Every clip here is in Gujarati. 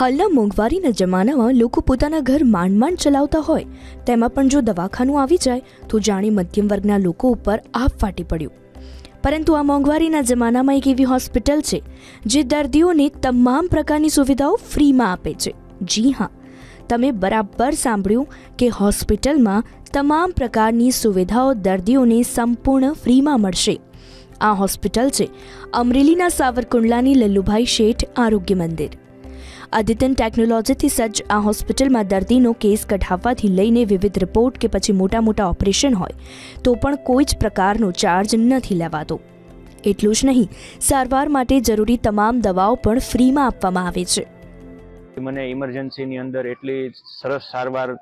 હાલના મોંઘવારીના જમાનામાં લોકો પોતાના ઘર માંડ માંડ ચલાવતા હોય, તેમાં પણ જો દવાખાનું આવી જાય, તો જાણે મધ્યમ વર્ગના લોકો ઉપર આપ ફાટી પડ્યું. પરંતુ આ મોંઘવારીના જમાનામાં એક એવી હોસ્પિટલ છે, જે દર્દીઓને તમામ પ્રકારની સુવિધાઓ ફ્રીમાં આપે છે. જી હા, તમે બરાબર સાંભળ્યું કે હોસ્પિટલમાં તમામ પ્રકારની સુવિધાઓ દર્દીઓને સંપૂર્ણ ફ્રીમાં મળશે. આ હોસ્પિટલ છે અમરેલીના સાવરકુંડલાની લલ્લુભાઈ શેઠ આરોગ્ય મંદિર. અદ્યતન ટેકનોલોજીથી સજ્જ આ હોસ્પિટલમાં દર્દીનો કેસ કઢાવવાથી લઈને વિવિધ રિપોર્ટ કે પછી મોટા મોટા ઓપરેશન હોય, તો પણ કોઈ જ પ્રકારનો ચાર્જ નથી લેવાતો. એટલું જ નહીં, સારવાર માટે જરૂરી તમામ દવાઓ પણ ફ્રીમાં આપવામાં આવે છે. મને ઇમરજન્સીની અંદર એટલી સરસ સારવાર,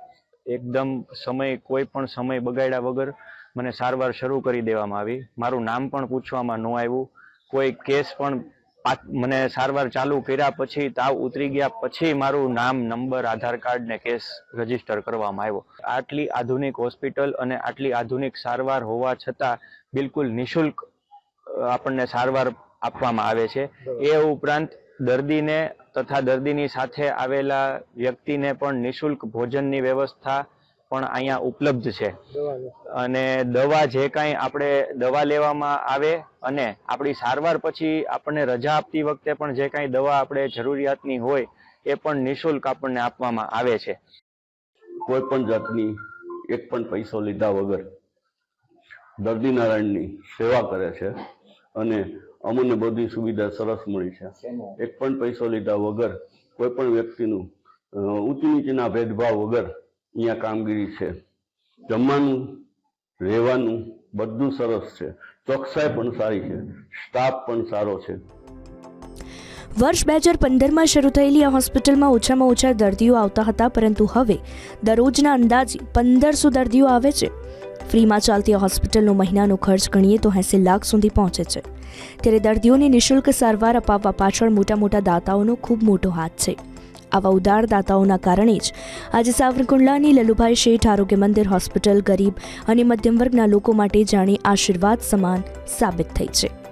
એકદમ સમય, કોઈ પણ સમય બગાડ્યા વગર મને સારવાર શરૂ કરી દેવામાં આવી. મારું નામ પણ પૂછવામાં ન આવ્યું. કોઈ કેસ પણ મને સારવાર ચાલુ કર્યા પછી તાવ ઉતરી ગયા પછી મારું નામ નંબર આધાર કાર્ડ ને કેસ રજિસ્ટર કરવામાં આવ્યો. આટલી આધુનિક હોસ્પિટલ અને આટલી આધુનિક સારવાર હોવા છતાં બિલકુલ નિશુલ્ક આપણને સારવાર આપવામાં આવે છે. એ ઉપરાંત દર્દીને તથા દર્દીની સાથે આવેલા વ્યક્તિને પણ નિશુલ્ક ભોજનની વ્યવસ્થા પણ અહીંયા ઉપલબ્ધ છે. અને દવા જે કાંઈ આપણે દવા લેવામાં આવે અને આપણી સારવાર પછી આપણને રજા આપતી વખતે પણ જે કાંઈ દવા આપણે જરૂરિયાતની હોય એ પણ નિઃશુલ્ક આપણને આપવામાં આવે છે. કોઈ પણ જાતની એક પણ પૈસો લીધા વગર દર્દી નારાયણની સેવા કરે છે અને અમને બધી સુવિધા સરસ મળી છે. એક પણ પૈસો લીધા વગર કોઈ પણ વ્યક્તિનું ઊંચ નીચના ભેદભાવ વગર અહીંયા કામગીરી છે. જમવાનું, રહેવાનું બધું સરસ છે. ચોકસાઈ પણ સારી છે. સ્ટાફ પણ સારો છે. વર્ષ બે હજાર પંદરમાં શરૂ થયેલી આ હોસ્પિટલમાં ઓછામાં ઓછા દર્દીઓ આવતા હતા, પરંતુ હવે દરરોજના અંદાજે પંદરસો દર્દીઓ આવે છે. ફ્રીમાં ચાલતી આ હોસ્પિટલનો મહિનાનો ખર્ચ ગણીએ તો એંસી લાખ સુધી પહોંચે છે. ત્યારે દર્દીઓને નિઃશુલ્ક સારવાર અપાવવા પાછળ મોટા મોટા દાતાઓનો ખૂબ મોટો હાથ છે. આવા ઉદારદાતાઓના કારણે જ આજે સાવરકુંડલાની લલુભાઈ શેઠ આરોગ્ય મંદિર હોસ્પિટલ ગરીબ અને મધ્યમ વર્ગના લોકો માટે જાણે આશીર્વાદ સમાન સાબિત થઈ છે.